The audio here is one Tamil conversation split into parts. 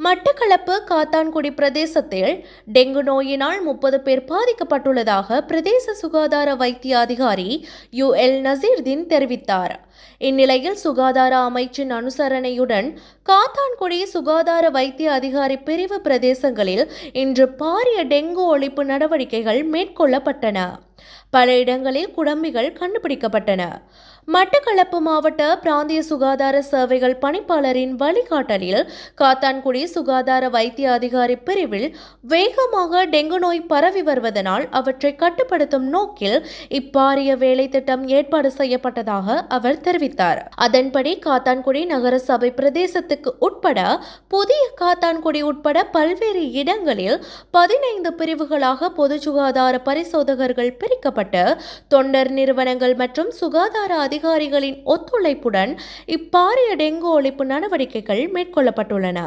மட்டக்களப்பு காத்தான்குடி பிரதேசத்தில் டெங்கு நோயினால் முப்பது பேர் பாதிக்கப்பட்டுள்ளதாக பிரதேச சுகாதார வைத்திய அதிகாரி யு எல் நசீர்தீன் தெரிவித்தார். இந்நிலையில் சுகாதார அமைச்சின் அனுசரணையுடன் காத்தான்குடி சுகாதார வைத்திய அதிகாரி பிரிவு பிரதேசங்களில் இன்று பாரிய டெங்கு ஒழிப்பு நடவடிக்கைகள் மேற்கொள்ளப்பட்டன. பல இடங்களில் குடம்பிகள் கண்டுபிடிக்கப்பட்டன. மட்டக்களப்பு மாவட்ட பிராந்திய சுகாதார சேவைகள் பணிப்பாளரின் வழிகாட்டலில் காத்தான்குடி சுகாதார வைத்திய அதிகாரி பிரிவில் வேகமாக டெங்கு நோய் பரவி வருவதனால் அவற்றை கட்டுப்படுத்தும் நோக்கில் இப்பாரிய வேலை திட்டம் ஏற்பாடு செய்யப்பட்டதாக அவர் தெரிவித்தார். அதன்படி காத்தான்குடி நகர சபை பிரதேசத்துக்கு உட்பட புதிய காத்தான்குடி உட்பட பல்வேறு இடங்களில் பதினைந்து பிரிவுகளாக பொது சுகாதார பரிசோதகர்கள் பிரிக்கப்பட்டு தொண்டர் நிறுவனங்கள் மற்றும் சுகாதார அதிகாரிகளின் ஒத்துழைப்புடன் இப்பாரிய டெங்கு ஒழிப்பு நடவடிக்கைகள் மேற்கொள்ளப்பட்டுள்ளன.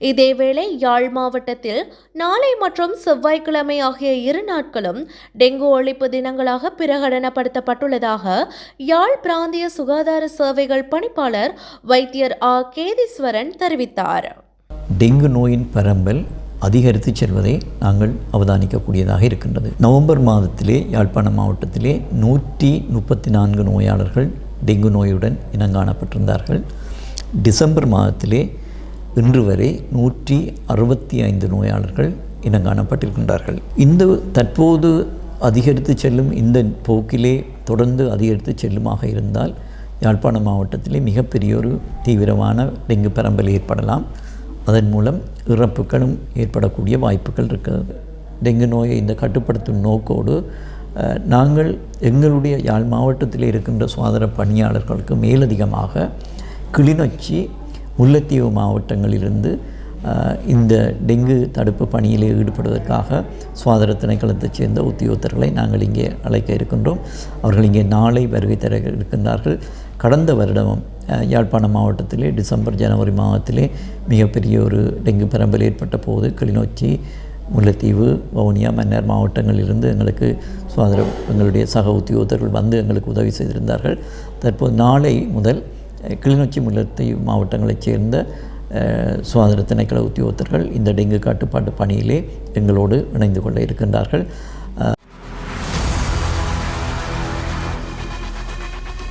இதேவேளை யாழ் மாவட்டத்தில் நாளை மற்றும் செவ்வாய்க்கிழமை ஆகிய இரு நாட்களும் டெங்கு ஒழிப்பு தினங்களாக பிரகடனப்படுத்தப்பட்டுள்ளதாக யாழ் பிராந்திய சுகாதார சேவைகள் பணிப்பாளர் வைத்தியர் ஆ கேதீஸ்வரன் தெரிவித்தார். டெங்கு நோயின் பரம்பல் அதிகரித்து செல்வதை நாங்கள் அவதானிக்கக்கூடியதாக இருக்கின்றது. நவம்பர் மாதத்திலே யாழ்ப்பாணம் மாவட்டத்திலே நூற்றி முப்பத்தி நான்கு நோயாளர்கள் டெங்கு நோயுடன் இனங்காணப்பட்டிருந்தார்கள். டிசம்பர் மாதத்திலே இன்று வரை நூற்றி அறுபத்தி ஐந்து நோயாளர்கள் இனங்காணப்பட்டிருக்கின்றார்கள். இந்த தற்போது அதிகரித்து செல்லும் இந்த போக்கிலே தொடர்ந்து அதிகரித்து செல்லுமாக இருந்தால் யாழ்ப்பாணம் மாவட்டத்திலே மிகப்பெரிய ஒரு தீவிரமான டெங்கு பரம்பல் ஏற்படலாம். அதன் மூலம் இறப்புகளும் ஏற்படக்கூடிய வாய்ப்புகள் இருக்கிறது. டெங்கு நோயை இந்த கட்டுப்படுத்தும் நோக்கோடு நாங்கள் எங்களுடைய யாழ் மாவட்டத்தில் இருக்கின்ற சுகாதார பணியாளர்களுக்கு மேலதிகமாக கிளிநொச்சி முல்லைத்தீவு மாவட்டங்களிலிருந்து இந்த டெங்கு தடுப்பு பணியிலே ஈடுபடுவதற்காக சுகாதார திணைக்களத்தைச் சேர்ந்த உத்தியோகத்தர்களை நாங்கள் இங்கே அழைக்க இருக்கின்றோம். அவர்கள் இங்கே நாளை வருகை தர இருக்கின்றார்கள். கடந்த வருடமும் யாழ்ப்பாண யாழ்ப்பாணம் மாவட்டத்திலே டிசம்பர் ஜனவரி மாதத்திலே மிகப்பெரிய ஒரு டெங்கு பரம்பல் ஏற்பட்ட போது கிளிநொச்சி முல்லைத்தீவு வவுனியா மன்னார் மாவட்டங்களிலிருந்து எங்களுக்கு சுதந்திர எங்களுடைய சக உத்தியோகத்தர்கள் வந்து எங்களுக்கு உதவி செய்திருந்தார்கள். தற்போது நாளை முதல் கிளிநொச்சி முல்லைத்தீவு மாவட்டங்களைச் சேர்ந்த சுதந்திர திணைக்கள உத்தியோகத்தர்கள் இந்த டெங்கு கட்டுப்பாட்டு பணியிலே எங்களோடு இணைந்து கொள்ள இருக்கின்றார்கள்.